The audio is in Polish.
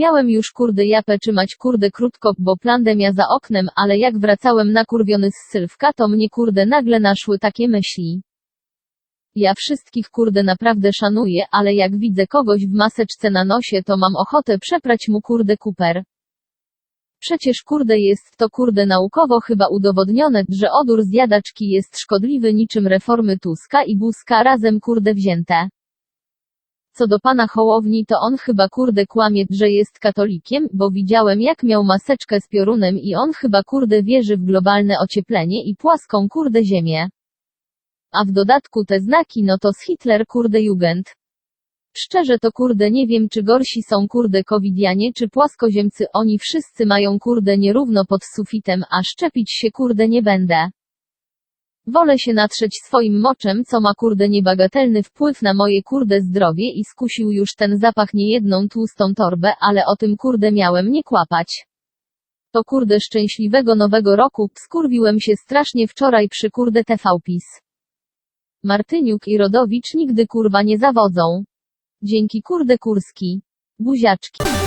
Miałem już kurde japę trzymać kurde krótko, bo plandemia za oknem, ale jak wracałem nakurwiony z Sylwka to mnie kurde nagle naszły takie myśli. Ja wszystkich kurde naprawdę szanuję, ale jak widzę kogoś w maseczce na nosie to mam ochotę przeprać mu kurde kuper. Przecież kurde jest to kurde naukowo chyba udowodnione, że odór zjadaczki jest szkodliwy niczym reformy Tuska i Buzka razem kurde wzięte. Co do pana Hołowni to on chyba kurde kłamie, że jest katolikiem, bo widziałem jak miał maseczkę z piorunem i on chyba kurde wierzy w globalne ocieplenie i płaską kurde ziemię. A w dodatku te znaki no to z Hitler kurde Jugend. Szczerze to kurde nie wiem czy gorsi są kurde covidianie czy płaskoziemcy oni wszyscy mają kurde nierówno pod sufitem a szczepić się kurde nie będę. Wolę się natrzeć swoim moczem co ma kurde niebagatelny wpływ na moje kurde zdrowie i skusił już ten zapach niejedną tłustą torbę ale o tym kurde miałem nie kłapać. To kurde szczęśliwego nowego roku, skurwiłem się strasznie wczoraj przy kurde TVPiS. Martyniuk i Rodowicz nigdy kurwa nie zawodzą. Dzięki kurde Kurski. Buziaczki.